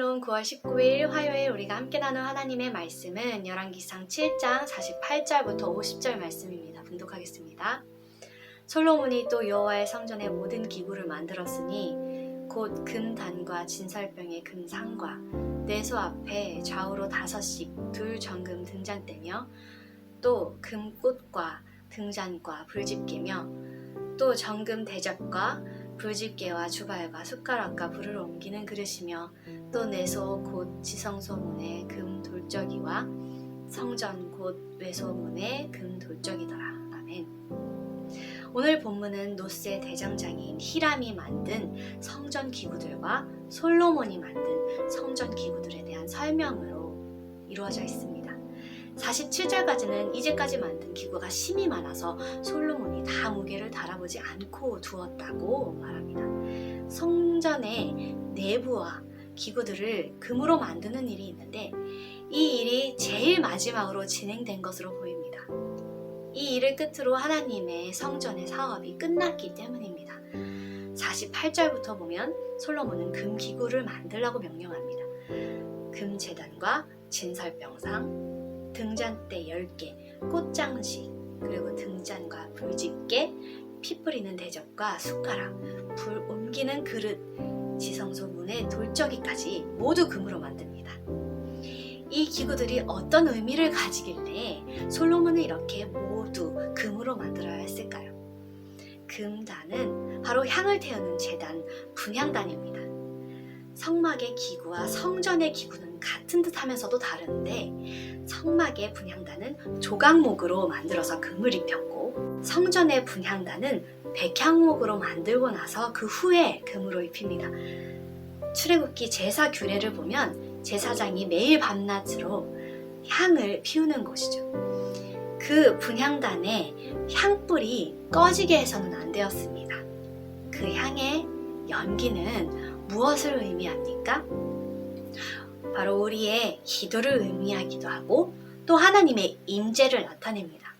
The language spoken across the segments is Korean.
샬롬 9월 19일 화요일 우리가 함께 나눌 하나님의 말씀은 열왕기상 7장 48절부터 50절 말씀입니다. 분독하겠습니다. 솔로몬이 또 여호와의 성전의 모든 기구를 만들었으니 곧 금단과 진설병의 금상과 뇌소 앞에 좌우로 다섯씩 둘 정금 등잔대며 또 금꽃과 등잔과 불집게며 또 정금 대접과 불집게와 주발과 숟가락과 불을 옮기는 그릇이며 또 내소 곧 지성소문의 금 돌적이와 성전 곧 외소문의 금 돌적이더라. 아멘. 오늘 본문은 노스의 대장장인 히람이 만든 성전 기구들과 솔로몬이 만든 성전 기구들에 대한 설명으로 이루어져 있습니다. 47절까지는 이제까지 만든 기구가 심이 많아서 솔로몬이 다 무게를 달아보지 않고 두었다고 말합니다. 성전의 내부와 기구들을 금으로 만드는 일이 있는데 이 일이 제일 마지막으로 진행된 것으로 보입니다. 이 일을 끝으로 하나님의 성전의 사업이 끝났기 때문입니다. 48절부터 보면 솔로몬은 금 기구를 만들라고 명령합니다. 금 재단과 진설병상, 등잔대 10개, 꽃장식, 그리고 등잔과 불집게, 피 뿌리는 대접과 숟가락, 불 옮기는 그릇, 지성소 문의 돌적이까지 모두 금으로 만듭니다. 이 기구들이 어떤 의미를 가지길래 솔로몬은 이렇게 모두 금으로 만들어야 했을까요? 금단은 바로 향을 태우는 재단, 분향단입니다. 성막의 기구와 성전의 기구는 같은 듯 하면서도 다른데 성막의 분향단은 조각목으로 만들어서 금을 입혔고 성전의 분향단은 백향목으로 만들고 나서 그 후에 금으로 입힙니다. 출애굽기 제사 규례를 보면 제사장이 매일 밤낮으로 향을 피우는 것이죠. 그 분향단에 향불이 꺼지게 해서는 안 되었습니다. 그 향의 연기는 무엇을 의미합니까? 바로 우리의 기도를 의미하기도 하고 또 하나님의 임재를 나타냅니다.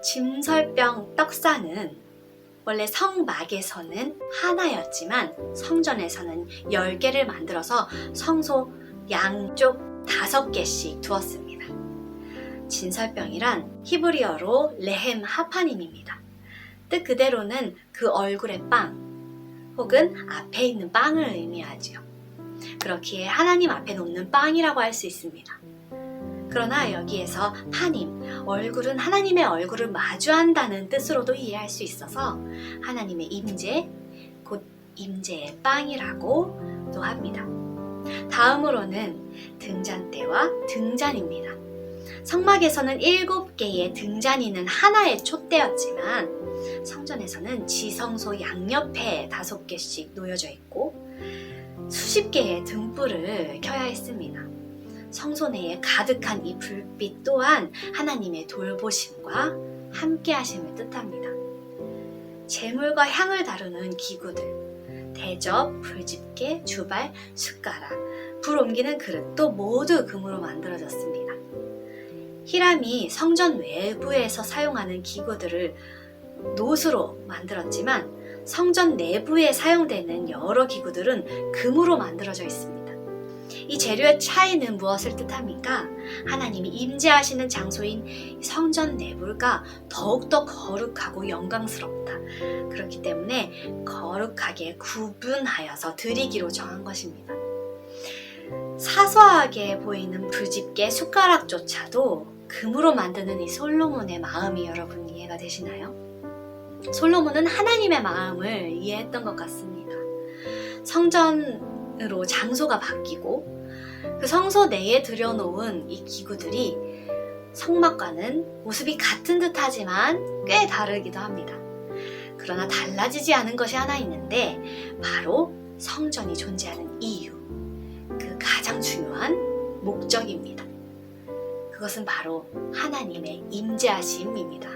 짐설병 떡상은 원래 성막에서는 하나였지만 성전에서는 10개를 만들어서 성소 양쪽 다섯 개씩 두었습니다. 진설병이란 히브리어로 레헴 하파님입니다. 뜻 그대로는 그 얼굴의 빵 혹은 앞에 있는 빵을 의미하지요. 그렇기에 하나님 앞에 놓는 빵이라고 할 수 있습니다. 그러나 여기에서 파님, 얼굴은 하나님의 얼굴을 마주한다는 뜻으로도 이해할 수 있어서 하나님의 임재, 곧 임재의 빵이라고 또 합니다. 다음으로는 등잔대와 등잔입니다. 성막에서는 일곱 개의 등잔이는 하나의 촛대였지만 성전에서는 지성소 양옆에 다섯 개씩 놓여져 있고 수십 개의 등불을 켜야 했습니다. 성소 내에 가득한 이 불빛 또한 하나님의 돌보심과 함께 하심을 뜻합니다. 재물과 향을 다루는 기구들, 대접, 불집게, 주발, 숟가락, 불 옮기는 그릇도 모두 금으로 만들어졌습니다. 히람이 성전 외부에서 사용하는 기구들을 노수로 만들었지만 성전 내부에 사용되는 여러 기구들은 금으로 만들어져 있습니다. 이 재료의 차이는 무엇을 뜻합니까? 하나님이 임재하시는 장소인 성전 내부가 더욱더 거룩하고 영광스럽다. 그렇기 때문에 거룩하게 구분하여서 드리기로 정한 것입니다. 사소하게 보이는 불집게 숟가락조차도 금으로 만드는 이 솔로몬의 마음이 여러분 이해가 되시나요? 솔로몬은 하나님의 마음을 이해했던 것 같습니다. 성전으로 장소가 바뀌고 그 성소 내에 들여놓은 이 기구들이 성막과는 모습이 같은 듯 하지만 꽤 다르기도 합니다. 그러나 달라지지 않은 것이 하나 있는데 바로 성전이 존재하는 이유. 그 가장 중요한 목적입니다. 그것은 바로 하나님의 임재하심입니다.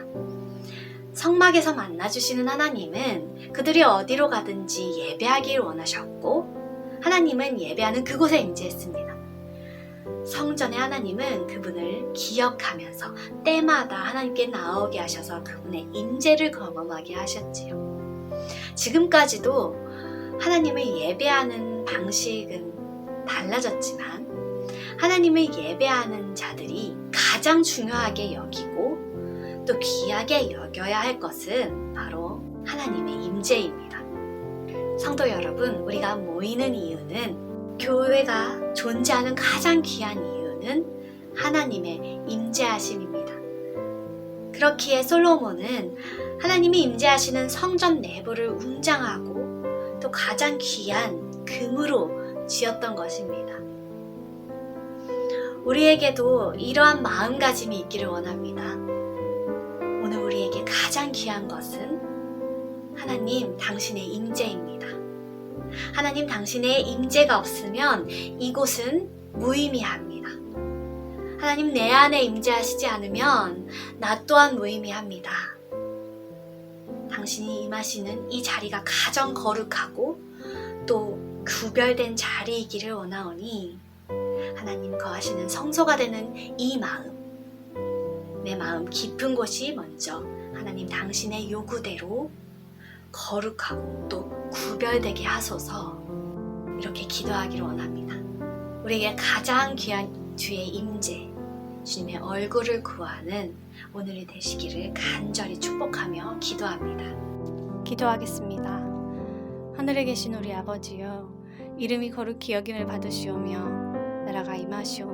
성막에서 만나주시는 하나님은 그들이 어디로 가든지 예배하기를 원하셨고 하나님은 예배하는 그곳에 임재했습니다. 성전의 하나님은 그분을 기억하면서 때마다 하나님께 나오게 하셔서 그분의 임재를 경험하게 하셨지요. 지금까지도 하나님을 예배하는 방식은 달라졌지만 하나님을 예배하는 자들이 가장 중요하게 여기고 또 귀하게 여겨야 할 것은 바로 하나님의 임재입니다. 성도 여러분, 우리가 모이는 이유는 교회가 존재하는 가장 귀한 이유는 하나님의 임재하심입니다. 그렇기에 솔로몬은 하나님이 임재하시는 성전 내부를 웅장하고 또 가장 귀한 금으로 지었던 것입니다. 우리에게도 이러한 마음가짐이 있기를 원합니다. 오늘 우리에게 가장 귀한 것은 하나님 당신의 임재입니다. 하나님 당신의 임재가 없으면 이곳은 무의미합니다. 하나님 내 안에 임재하시지 않으면 나 또한 무의미합니다. 당신이 임하시는 이 자리가 가장 거룩하고 또 구별된 자리이기를 원하오니 하나님 거하시는 성소가 되는 이 마음, 내 마음 깊은 곳이 먼저 하나님 당신의 요구대로 거룩하고 또 구별되게 하소서 이렇게 기도하기를 원합니다. 우리에게 가장 귀한 주의 임재, 주님의 얼굴을 구하는 오늘이 되시기를 간절히 축복하며 기도합니다. 기도하겠습니다. 하늘에 계신 우리 아버지여, 이름이 거룩히 여김을 받으시오며 나라가 임하시오며